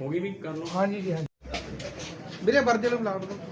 ਹੋ ਗਈ ਵੀ ਕਰ ਲਓ ਹਾਂਜੀ ਜੀ ਹਾਂਜੀ ਵੀਰੇ ਵਰਦੇ ਨੂੰ ਬੁਲਾ ਦਿਓ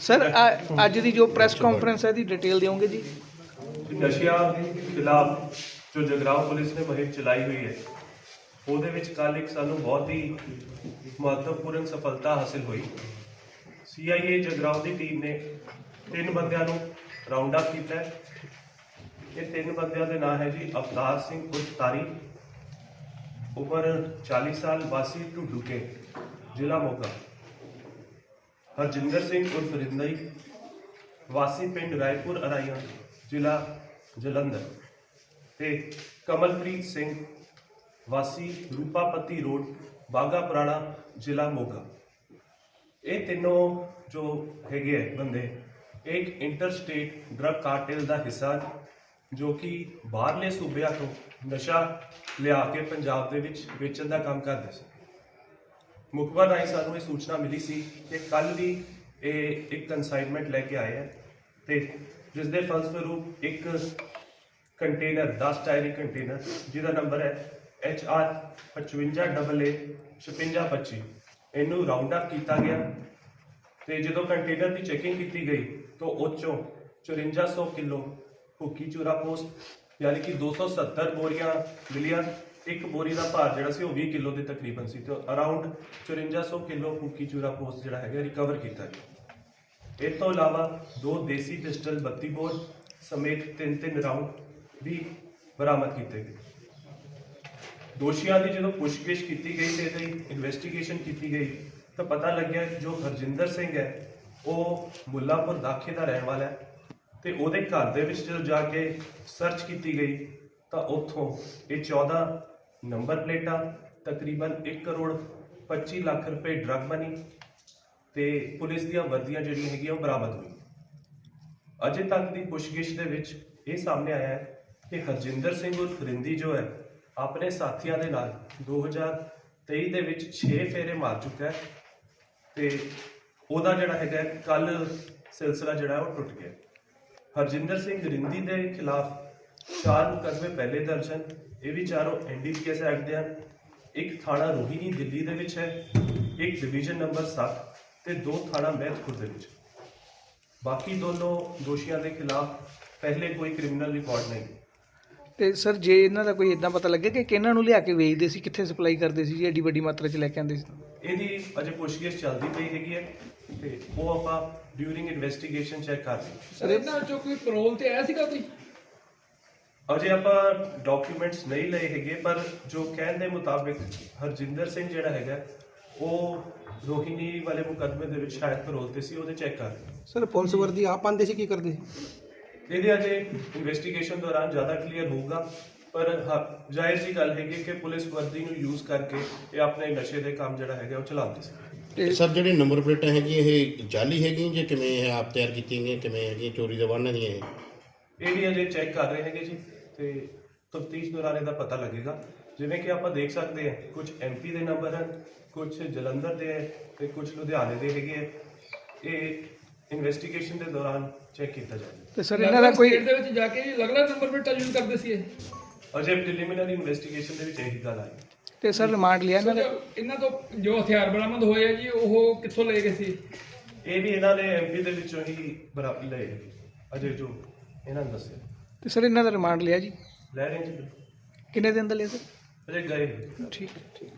ਸਰ ਅ- ਅੱਜ ਦੀ ਜੋ ਪ੍ਰੈਸ ਕਾਨਫਰੰਸ ਹੈ ਦੀ ਡਿਟੇਲ ਦਿਓਗੇ ਜੀ? ਨਸ਼ਿਆਂ ਖਿਲਾਫ ਜੋ ਜਗਰਾਉਂ ਪੁਲਿਸ ਨੇ ਮੁਹਿੰਮ ਚਲਾਈ ਹੋਈ ਹੈ, ਉਹਦੇ ਵਿੱਚ ਕੱਲ ਇੱਕ ਸਾਨੂੰ ਬਹੁਤ ਹੀ ਮਹੱਤਵਪੂਰਨ ਸਫਲਤਾ ਹਾਸਿਲ ਹੋਈ। ਸੀਆਈਏ ਜਗਰਾਉਂ ਦੀ ਟੀਮ ਨੇ ਤਿੰਨ ਬੰਦਿਆਂ ਨੂੰ ਰਾਉਂਡ ਅਪ ਕੀਤਾ ਹੈ। ਇਹ ਤਿੰਨ ਬੰਦਿਆਂ ਦੇ ਨਾਂ ਹੈ ਜੀ ਅਵਤਾਰ ਸਿੰਘ ਉਰਫ ਉਮਰ 40 ਸਾਲ, ਵਾਸੀ ਢੁੱਡੂਕੇ, ਜ਼ਿਲ੍ਹਾ ਮੋਗਾ। ਹਰਜਿੰਦਰ ਸਿੰਘ ਉਰਫ ਰਿੰਦਈ, ਵਾਸੀ ਪਿੰਡ ਰਾਏਪੁਰ, ਅਰਾਈਆਂ, ਜ਼ਿਲ੍ਹਾ ਜਲੰਧਰ। ਤੇ ਕਮਲਪ੍ਰੀਤ ਸਿੰਘ, ਵਾਸੀ ਰੂਪਾਪਤੀ ਰੋਡ ਬਾਗਾ ਪੁਰਾਣਾ, ਜ਼ਿਲ੍ਹਾ ਮੋਗਾ। ਇਹ ਤਿੰਨੋਂ ਜੋ ਹੈਗੇ ਹੈ ਬੰਦੇ ਇੱਕ ਇੰਟਰਸਟੇਟ ਡਰਗ ਕਾਰਟੇਲ ਦਾ ਹਿੱਸਾ ਜੋ ਕਿ ਬਾਹਰਲੇ ਸੂਬਿਆਂ ਤੋਂ ਨਸ਼ਾ ਲਿਆ ਕੇ ਪੰਜਾਬ ਦੇ ਵਿੱਚ ਵੇਚਣ ਦਾ ਕੰਮ ਕਰਦੇ ਸੀ। ਮੁਖਬਰ ਰਾਹੀਂ ਸਾਨੂੰ ਇਹ ਸੂਚਨਾ ਮਿਲੀ ਸੀ ਕਿ ਕੱਲ ਵੀ ਇਹ ਇੱਕ ਕਨਸਾਈਨਮੈਂਟ ਲੈ ਕੇ ਆਏ ਹੈ ਤੇ ਜਿਸ ਦੇ ਫਲਸਰੂਪ ਇੱਕ ਕੰਟੇਨਰ 10 ਟਾਇਰੀ ਕੰਟੇਨਰ ਜਿਹਦਾ ਨੰਬਰ ਹੈ HR 55AA 5625 ਇਹਨੂੰ ਰਾਉਂਡ ਅਪ ਕੀਤਾ ਗਿਆ ਤੇ ਜਦੋਂ ਕੰਟੇਨਰ ਦੀ ਚੈਕਿੰਗ ਕੀਤੀ ਗਈ, ਤਾਂ ਉਹ 'ਚੋਂ 5400 ਕਿਲੋ ਭੁੱਕੀ ਚੂਰਾ ਪੋਸਟ, ਯਾਨੀ ਕਿ 270 ਬੋਰੀਆਂ ਮਿਲੀਆਂ। ਇੱਕ ਬੋਰੀ ਦਾ ਭਾਰ ਜਿਹੜਾ ਸੀ ਉਹ 20 ਕਿਲੋ ਦੇ ਤਕਰੀਬਨ ਸੀ ਤੇ ਅਰਾਊਂਡ 5400 ਕਿਲੋ ਭੁੱਕੀ ਚੂਰਾ ਪੋਸਟ ਜਿਹੜਾ ਹੈਗਾ ਰਿਕਵਰ ਕੀਤਾ ਗਿਆ ਇਸ ਤੋਂ ਇਲਾਵਾ ਦੋ ਦੇਸੀ ਪਿਸਟਲ 32 ਬੋਰ ਸਮੇਤ ਤਿੰਨ ਤਿੰਨ ਰਾਉਂਡ ਵੀ ਬਰਾਮਦ ਕੀਤੇ ਗਏ। ਦੋਸ਼ੀਆਂ ਦੀ ਜਦੋਂ ਪੁੱਛਗਿੱਛ ਕੀਤੀ ਗਈ ਤੇ ਇਹਦੀ ਇਨਵੈਸਟੀਗੇਸ਼ਨ ਕੀਤੀ ਗਈ, ਤਾਂ ਪਤਾ ਲੱਗਿਆ ਕਿ ਜੋ ਹਰਜਿੰਦਰ ਸਿੰਘ ਹੈ, ਉਹ ਮੁੱਲਾਪੁਰ ਦਾਖੇ ਦਾ ਰਹਿਣ ਵਾਲਾ ਹੈ। ਤੇ ਉਹਦੇ ਘਰ ਦੇ ਵਿੱਚ ਜਦੋਂ ਜਾ ਕੇ ਸਰਚ ਕੀਤੀ ਗਈ, ਤਾਂ ਉੱਥੋਂ ਇਹ 14 ਨੰਬਰ ਪਲੇਟਾਂ ਤਕਰੀਬਨ 1 ਕਰੋੜ 25 ਲੱਖ ਰੁਪਏ ਡਰੱਗ ਮਨੀ ਤੇ ਪੁਲਿਸ ਦੀਆਂ ਵਰਦੀਆਂ ਜਿਹੜੀਆਂ ਹੈਗੀਆਂ, ਉਹ ਬਰਾਮਦ ਹੋਈ ਅਜੇ ਤੱਕ ਦੀ ਪੁੱਛਗਿੱਛ ਦੇ ਵਿੱਚ ਇਹ ਸਾਹਮਣੇ ਆਇਆ ਹੈ ਕਿ ਹਰਜਿੰਦਰ ਸਿੰਘ ਉਰਫ ਰਿੰਦੀ ਜੋ ਹੈ, ਆਪਣੇ ਸਾਥੀਆਂ ਦੇ ਨਾਲ 2023 ਦੇ ਵਿੱਚ 6 ਫੇਰੇ ਮਾਰ ਚੁੱਕਾ ਹੈ ਤੇ ਉਹਦਾ ਜਿਹੜਾ ਹੈਗਾ ਕੱਲ ਸਿਲਸਿਲਾ ਜਿਹੜਾ ਉਹ ਟੁੱਟ ਗਿਆ ਹਰਜਿੰਦਰ ਸਿੰਘ ਰਿੰਦੀ ਦੇ ਖਿਲਾਫ ਚਾਰ ਮੁਕੱਦਮੇ ਪਹਿਲੇ ਦਰਜ ਹਨ। ਇਹ ਵੀ ਚਾਰੋਂ ਐਨਡੀਪੀਐਸ ਐਕਟ ਦੇ ਹਨ। ਇੱਕ ਥਾਣਾ ਰੋਹਿਣੀ ਦਿੱਲੀ ਦੇ ਵਿੱਚ ਹੈ ਇੱਕ ਡਿਵੀਜ਼ਨ ਨੰਬਰ 7 ਤੇ ਦੋ ਥਾਣਾ ਮਹਿਤਪੁਰ ਦੇ ਵਿੱਚ। ਬਾਕੀ ਦੋਨੋਂ ਦੋਸ਼ੀਆਂ ਦੇ ਖਿਲਾਫ ਪਹਿਲੇ ਕੋਈ ਕ੍ਰਿਮੀਨਲ ਰਿਕਾਰਡ ਨਹੀਂ। ਤੇ ਸਰ ਜੇ ਇਹਨਾਂ ਦਾ ਕੋਈ ਇਦਾਂ ਪਤਾ ਲੱਗੇ ਕਿ ਕਿਹਨਾਂ ਨੂੰ ਲਿਆ ਕੇ ਵੇਚਦੇ ਸੀ ਕਿੱਥੇ ਸਪਲਾਈ ਕਰਦੇ ਸੀ ਜੀ ਐਡੀ ਵੱਡੀ ਮਾਤਰਾ 'ਚ ਲੈ ਕੇ ਆਉਂਦੇ ਸੀ ਇਹਦੀ ਅਜੇ ਪੁੱਛਗਿੱਛ ਚੱਲਦੀ ਪਈ ਹੈਗੀ ਹੈ। ਤੇ ਉਹ ਆਪਾਂ ਡਿਊਰਿੰਗ ਇਨਵੈਸਟੀਗੇਸ਼ਨ ਚੈੱਕ ਕਰ ਰਹੇ ਹਾਂ ਸਰ ਇਹਨਾਂ ਵਿੱਚੋਂ ਕੋਈ ਪੈਰੋਲ ਤੇ ਆਇਆ ਸੀਗਾ ਕੋਈ? ਅਜੇ ਆਪਾਂ ਡਾਕੂਮੈਂਟਸ ਨਹੀਂ ਲਏ ਹੈਗੇ ਪਰ ਜੋ ਕਹਿਣ ਦੇ ਮੁਤਾਬਿਕ ਹਰਜਿੰਦਰ ਸਿੰਘ ਜਿਹੜਾ ਹੈਗਾ ਉਹ ਰੋਹਿਣੀ ਵਾਲੇ ਮੁਕੱਦਮੇ ਦੇ ਵਿੱਚ ਸ਼ਾਇਦ ਪੈਰੋਲ ਤੇ ਸੀ ਉਹਦੇ ਚੈੱਕ ਕਰ ਰਹੇ ਹਾਂ। ਸਰ ਪੁਲਿਸ ਵਰਦੀ ਆਪ ਆਂਦੇ ਸੀ ਕੀ ਕਰਦੇ? ਸੀ ਇਹਦੇ ਅਜੇ ਇਨਵੈਸਟੀਗੇਸ਼ਨ ਦੌਰਾਨ ਜ਼ਿਆਦਾ ਕਲੀਅਰ ਹੋਊਗਾ ਪਰ ਹਾਂ, ਜ਼ਾਹਿਰ ਜੀ ਗੱਲ ਹੈਗੀ ਕਿ ਪੁਲਿਸ ਵਰਦੀ ਨੂੰ ਯੂਜ਼ ਕਰਕੇ ਇਹ ਆਪਣੇ ਨਸ਼ੇ ਦੇ ਕੰਮ ਜਿਹੜਾ ਹੈਗਾ ਉਹ ਚਲਾਉਂਦੇ ਸੀ। ਤੇ ਸਰ ਜਿਹੜੀ ਨੰਬਰ ਪਲੇਟਾਂ ਹੈਗੀਆਂ ਇਹ ਜਾਲੀ ਹੈਗੀਆਂ ਜੇ ਕਿਵੇਂ ਇਹ ਆਪ ਤਿਆਰ ਕੀਤੀਆਂ ਗਈਆਂ? ਕਿਵੇਂ ਹੈਗੀਆਂ? ਚੋਰੀ ਦੇ ਵਾਹਨਾਂ ਦੀਆਂ ਇਹ? ਇਹ ਵੀ ਅਜੇ ਚੈੱਕ ਕਰ ਰਹੇ ਹੈਗੇ ਜੀ ਤੇ ਤਫਤੀਸ਼ ਦੌਰਾਨ ਇਹਦਾ ਪਤਾ ਲੱਗੇਗਾ। ਜਿਵੇਂ ਕਿ ਆਪਾਂ ਦੇਖ ਸਕਦੇ ਹਾਂ ਕੁਝ ਐਮਪੀ ਦੇ ਨੰਬਰ ਹਨ ਕੁਝ ਜਲੰਧਰ ਦੇ ਹੈ ਤੇ ਕੁਝ ਲੁਧਿਆਣੇ ਦੇ ਹੈਗੇ ਹੈ। ਇਹ ਇਨਵੈਸਟੀਗੇਸ਼ਨ ਦੇ ਦੌਰਾਨ ਚੈੱਕ ਕੀਤਾ ਜਾਏਗਾ ਤੇ ਸਰ ਇਹਨਾਂ ਦਾ ਕੋਈ ਸਟੇਟ ਦੇ ਵਿੱਚ ਜਾ ਕੇ ਅਲੱਗ-ਅਲੱਗ ਨੰਬਰ ਪਲੇਟਾਂ ਯੂਜ਼ ਕਰਦੇ ਸੀ ਇਹ? ਅਜੇ ਪ੍ਰੀਲਿਮਿਨਰੀ ਇਨਵੈਸਟੀਗੇਸ਼ਨ ਦੇ ਵਿੱਚ ਇਹੀ ਗੱਲ ਆਈ। ਤੇ ਸਰ ਰਿਮਾਂਡ ਲਿਆ ਇਹਨਾਂ ਦਾ ਇਹਨਾਂ ਤੋਂ ਜੋ ਹਥਿਆਰ ਬਰਾਮਦ ਹੋਏ ਆ ਜੀ ਉਹ ਕਿੱਥੋਂ ਲਏ ਗਏ ਸੀ? ਇਹ ਵੀ ਇਹਨਾਂ ਨੇ ਐਮਪੀ ਦੇ ਵਿੱਚੋਂ ਹੀ ਬਰਾਬਰ ਲਏ ਅਜੇ ਜੋ ਇਹਨਾਂ ਨੇ ਦੱਸਿਆ। ਤੇ ਸਰ ਇਹਨਾਂ ਦਾ ਰਿਮਾਂਡ ਲਿਆ ਜੀ? ਲੈ ਰਹੇ ਜੀ। ਕਿੰਨੇ ਦਿਨ ਦਾ ਲਿਆ ਸਰ? ਅਜੇ ਗਏ। ਠੀਕ ਹੈ ਠੀਕ